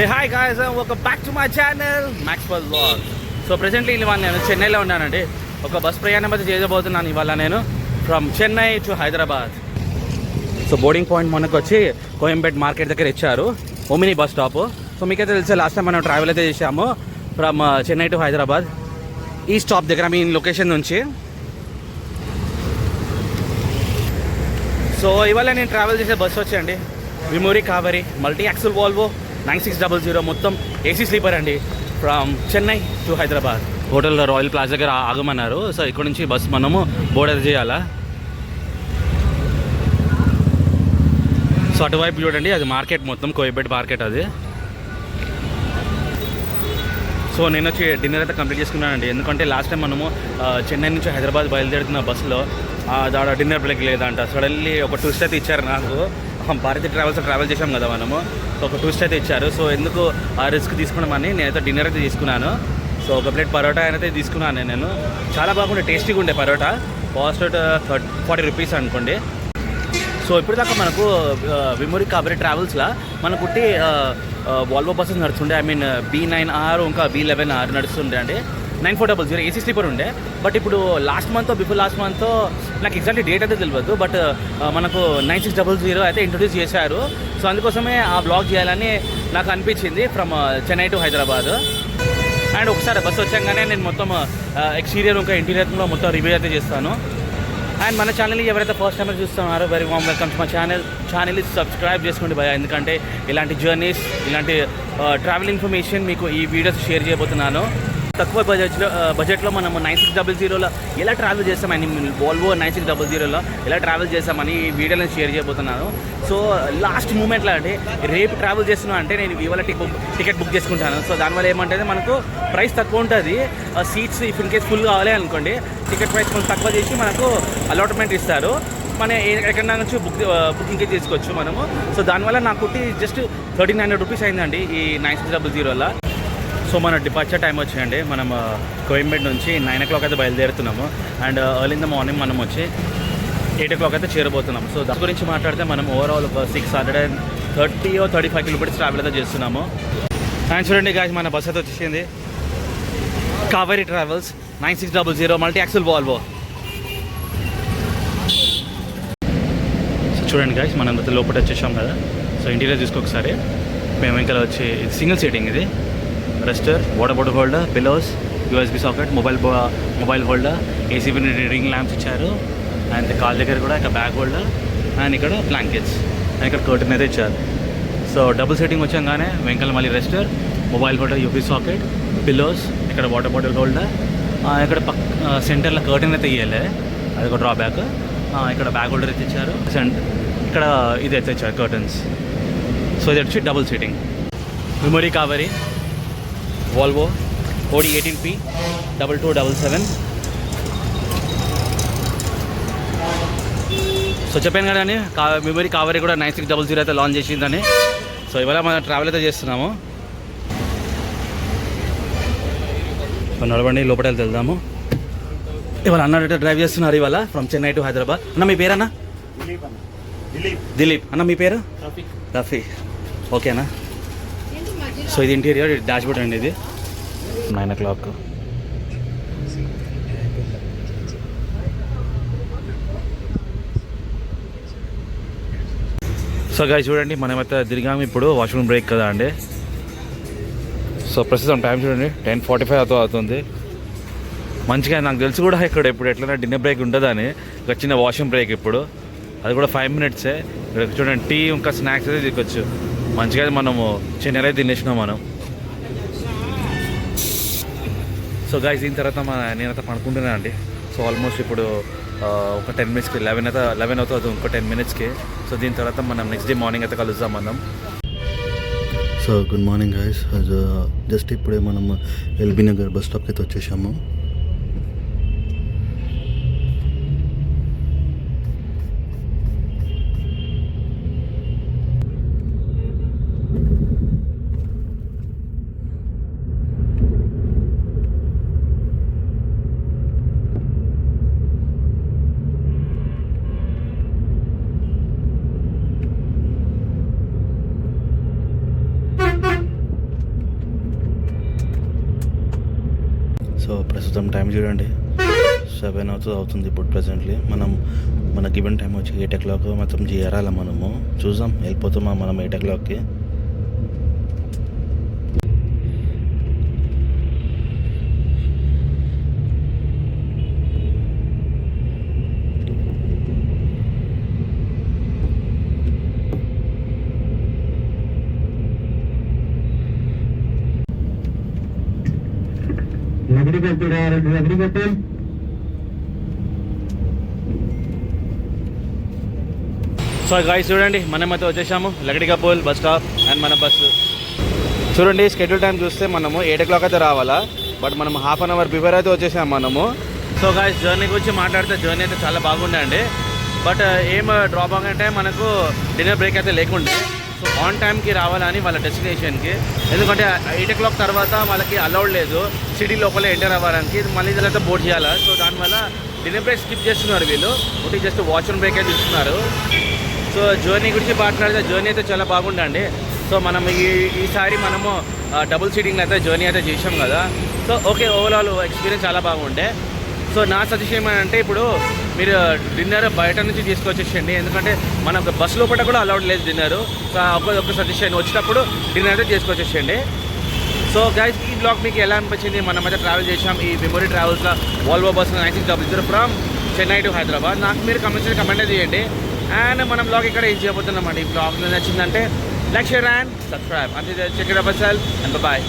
ఏ hi guys ఒక back to my channel Maxwell vlog so presently ఇవాళ నేను చెన్నైలో ఉన్నానండి. ఒక బస్ ప్రయాణం అయితే చేయబోతున్నాను ఇవాళ నేను from Chennai to Hyderabad so boarding point మనకు వచ్చి కోయంపేట్ మార్కెట్ దగ్గర ఇచ్చారు. ఓమిని బస్ స్టాప్ సో మీకైతే తెలిసే లాస్ట్ టైం మనం ట్రావెల్ అయితే చేసాము ఫ్రమ్ చెన్నై టు హైదరాబాద్ ఈ స్టాప్ దగ్గర మీ లొకేషన్ నుంచి. సో ఇవాళ నేను ట్రావెల్ చేసే బస్సు వచ్చండి విమూరి కావరి multi axle Volvo nine six double zero మొత్తం ఏసీ స్లీపర్ అండి from Chennai to Hyderabad Hotel Royal Plaza దగ్గర ఆగమన్నారు. సో ఇక్కడ నుంచి బస్ మనము బోర్డ్ చేయాలా? సో అటువైపు చూడండి అది మార్కెట్ మొత్తం కోయబెట్ మార్కెట్ అది. సో నేను వచ్చి డిన్నర్ అయితే కంప్లీట్ చేసుకున్నానండి. ఎందుకంటే లాస్ట్ టైం మనము చెన్నై నుంచి హైదరాబాద్ బయలుదేరుతున్న బస్సులో దాడ డిన్నర్ బ్రేక్ లేదంట. సడన్లీ ఒక టూస్ట్ అయితే ఇచ్చారు నాకు. భారతి ట్రావెల్స్ ట్రావెల్ చేసాం కదా మనము. సో ఒక టూస్ట్ అయితే ఇచ్చారు. సో ఎందుకు ఆ రిస్క్ తీసుకున్నామని నేనైతే డిన్నర్ అయితే తీసుకున్నాను. సో ఒక ప్లేట్ పరోటా అయితే తీసుకున్నాను నేను. చాలా బాగుండే టేస్టీగా ఉండే పరోటా. కాస్ట్ ఫార్టీ రూపీస్ అనుకోండి. సో ఇప్పుడు దాకా మనకు విమూరి విమోరి కాబరి ట్రావెల్స్లో మనకు Volvo buses నడుస్తుండే. I mean B nine R ఇంకా బీ లెవెన్ ఆర్ నడుస్తుండే. అండి nine four double zero AC sleeper ఉండే. బట్ ఇప్పుడు last month before last month నాకు ఎగ్జాక్ట్లీ డేట్ అయితే తెలియదు బట్ మనకు నైన్ సిక్స్ డబల్ జీరో అయితే ఇంట్రొడ్యూస్ చేశారు. సో అందుకోసమే ఆ బ్లాగ్ చేయాలని నాకు అనిపించింది from Chennai to Hyderabad. And ఒకసారి బస్సు వచ్చాగానే నేను మొత్తం ఎక్స్టీరియర్ ఇంకా ఇంటీరియర్లో మొత్తం రివ్యూ అయితే చేస్తాను. అండ్ మన ఛానల్ని ఎవరైతే ఫస్ట్ టైం చూస్తున్నారో వెరీ వామ్ వెల్కమ్ టు మా ఛానల్ ఛానల్ సబ్స్క్రైబ్ చేసుకోండి భయ ఎందుకంటే ఇలాంటి జర్నీస్ ఇలాంటి ట్రావెల్ ఇన్ఫర్మేషన్ మీకు ఈ వీడియోస్ షేర్ చేయబోతున్నాను. తక్కువ బడ్జెట్లో బడ్జెట్లో మనం నైన్ సిక్స్ డబల్ జీరోలో ఎలా ట్రావెల్ చేస్తామని వాల్వో నైన్ సిక్స్ డబల్ జీరోలో ఎలా ట్రావెల్ చేస్తామని ఈ వీడియోని షేర్ చేయబోతున్నాను సో లాస్ట్ మూమెంట్లో అంటే రేపు ట్రావెల్ చేస్తున్నా అంటే నేను ఇవాళ టిక్ టికెట్ బుక్ చేసుకుంటాను. సో దానివల్ల ఏమంటే మనకు ప్రైస్ తక్కువ ఉంటుంది. Seats if in case full కావాలి అనుకోండి టికెట్ ప్రైస్ కొంచెం తక్కువ చేసి మనకు అలాట్మెంట్ ఇస్తారు. మన ఏ- నుంచి బుక్ బుకింగ్ చేసుకోవచ్చు మనము. సో దానివల్ల నాకు జస్ట్ థర్టీన్ హండ్రెడ్ రూపీస్ అయిందండి ఈ నైన్ సిక్స్ డబుల్ జీరోలో సో మన డిపార్చర్ టైం వచ్చేయండి. మనం కోయంబేడ్ నుంచి నైన్ ఓ క్లాక్ అయితే బయలుదేరుతున్నాము. And early in the morning మనం వచ్చి ఎయిట్ ఓ క్లాక్ అయితే చేరబోతున్నాం సో దాని గురించి మాట్లాడితే మనం ఓవరాల్ ఒక సిక్స్ హండ్రెడ్ అండ్ థర్టీ ఓ థర్టీ ఫైవ్ కిలోమీటర్స్ ట్రావెల్ అయితే చేస్తున్నాము. అండ్ చూడండి గాయస్ మన బస్ అయితే వచ్చేసింది. Kaveri travels nine six double zero multi axle Volvo so చూడండి గాయస్ మనం లోపల వచ్చేసాం కదా. సో ఇంటీరియర్ చూసుకోకసారి మేము ఇంకా వచ్చి సింగిల్ సీటింగ్ ఇది. రెస్టర్ water bottle holder pillows USB socket mobile mobile holder AC ring lamps ఇచ్చారు. అండ్ కాల్ దగ్గర కూడా ఇక్కడ బ్యాగ్ హోల్డర్ అండ్ ఇక్కడ బ్లాంకెట్స్ అండ్ ఇక్కడ కర్టన్ అయితే ఇచ్చారు. సో డబుల్ సెట్టింగ్ వచ్చాగానే వెంకల్ మళ్ళీ రెస్టర్ మొబైల్ హోల్డర్ యూపీ సాకెట్ పిల్లోస్ ఇక్కడ వాటర్ బాటిల్ హోల్డర్ ఇక్కడ పక్ సెంటర్లో కర్టన్ అయితే ఇవ్వలే అది ఒక డ్రాబ్యాక్ ఇక్కడ బ్యాగ్ హోల్డర్ అయితే ఇచ్చారు. ఇక్కడ ఇది అయితే ఇచ్చారు కర్టన్స్ సో ఇది వచ్చి double seating memory Kaveri Volvo OD eighteen P double two double seven so చెప్పాను కదండి కా మెమరీ కావరి కూడా నైన్ సిక్స్ డబల్ జీరో అయితే లాంచ్ చేసిందని. సో ఇవాళ మనం ట్రావెల్ అయితే చేస్తున్నాము. సో నడవండి లోపల వెళ్దాము. ఇవాళ అన్న డ్రైవ్ చేస్తున్నారు ఇవాళ ఫ్రమ్ చెన్నై టు హైదరాబాద్ అన్న మీ పేరన్నా? దిలీప్ అన్న. మీ పేరు? రఫీ ఓకేనా సో ఇది ఇంటీరియర్ డాష్ బోర్డ్ అండి ఇది. నైన్ ఓ క్లాక్ సో గాయ చూడండి మనమైతే తిరిగాము ఇప్పుడు వాష్రూమ్ బ్రేక్ కదా అండి. సో ప్రస్తుతం టైం చూడండి టెన్ ఫార్టీ ఫైవ్ అవుతూ అవుతుంది. మంచిగా నాకు తెలుసు కూడా ఇక్కడ ఇప్పుడు ఎట్లైనా డిన్నర్ బ్రేక్ ఉంటుందని ఒక చిన్న వాష్రూమ్ బ్రేక్ ఇప్పుడు. అది కూడా ఫైవ్ మినిట్సే ఇక్కడ చూడండి టీ ఇంకా స్నాక్స్ అయితే తీసుకోవచ్చు మంచిగా మనము చిన్నరే తినేసినాం మనం. సో గాయస్ దీని తర్వాత మన నేనైతే పడుకుంటున్నాను అండి. సో ఆల్మోస్ట్ ఇప్పుడు ఒక టెన్ మినిట్స్కి లెవెన్ అయితే లెవెన్ అవుతుంది ఇంకో టెన్ మినిట్స్కి సో దీని తర్వాత మనం నెక్స్ట్ డే మార్నింగ్ అయితే కలుద్దాం మనం. So good morning guys just ఇప్పుడే మనం ఎల్బీ నగర్ బస్ స్టాప్కి అయితే వచ్చేసాము. ప్రస్తుతం టైం చూడండి. సెవెన్ అవుతుంది అవుతుంది ఇప్పుడు ప్రజెంట్లీ మనం మన గివెన్ టైం వచ్చి ఎయిట్ ఓ క్లాక్ మొత్తం చేరాలి మనము? చూద్దాం. వెళ్ళిపోతామా మనం ఎయిట్ ఓ క్లాక్కి లగడి కట్టుడా రెండు లగడి కట్టు సో గాయస్ చూడండి మనమైతే వచ్చేసాము. లగడికపూల్ బస్ స్టాప్ అండ్ మన బస్సు చూడండి షెడ్యూల్ టైం చూస్తే మనము ఎయిట్ ఓ క్లాక్ అయితే రావాలా. బట్ మనం హాఫ్ అన్ అవర్ బిఫోర్ అయితే వచ్చేసాము మనము. సో గాయస్ జర్నీ గురించి మాట్లాడితే జర్నీ అయితే చాలా బాగుండండి బట్ uh, ఏం uh, డ్రాప్ అంటే మనకు డిన్నర్ బ్రేక్ అయితే లేకుండే. సో ఆన్ టైంకి రావాలని వాళ్ళ డెస్టినేషన్కి ఎందుకంటే ఎయిట్ ఓ క్లాక్ తర్వాత వాళ్ళకి అలౌడ్ లేదు. సిటీ లోపల ఎంటర్ అవ్వడానికి. మళ్ళీ తర్వాత బోర్డ్ చేయాలి? సో దానివల్ల డిన్నర్ బ్రేక్ స్కిప్ చేస్తున్నారు వీళ్ళు. ఒకటి జస్ట్ వాష్రూమ్ బ్రేక్ అయితే ఇస్తున్నారు. సో జర్నీ గురించి మాట్లాడితే జర్నీ అయితే చాలా బాగుండండి సో మనం ఈ ఈసారి మనము డబుల్ సీటింగ్ అయితే జర్నీ అయితే చేసాం కదా. సో ఓకే ఓవరాల్ ఎక్స్పీరియన్స్ చాలా బాగుండే. సో నా సజెషన్ ఏమంటే ఇప్పుడు మీరు డిన్నర్ బయట నుంచి తీసుకొచ్చేసండి ఎందుకంటే మన బస్ లోపల కూడా అలౌడ్ లేదు డిన్నర్. సో ఒక సజెషన్ వచ్చేటప్పుడు డిన్నర్ అయితే తీసుకొచ్చేసండి సో గైస్ ఈ బ్లాగ్ మీకు ఎలా అనిపించింది? మనం అయితే ట్రావెల్ చేసాం ఈ memory ట్రావెల్స్లో Volvo bus nine six double zero from Chennai to Hyderabad నాకు మీరు కమెంట్స్ కమెంట్ చేయండి. అండ్ మనం బ్లాగ్ ఇక్కడ ఏం చేయబోతున్నాం అండి? ఈ బ్లాగ్ నచ్చిందంటే లైక్ షేర్ అండ్ సబ్స్క్రైబ్ అంతే చెక్ ఇట్ అప్ సెల్ అండ్ బాయ్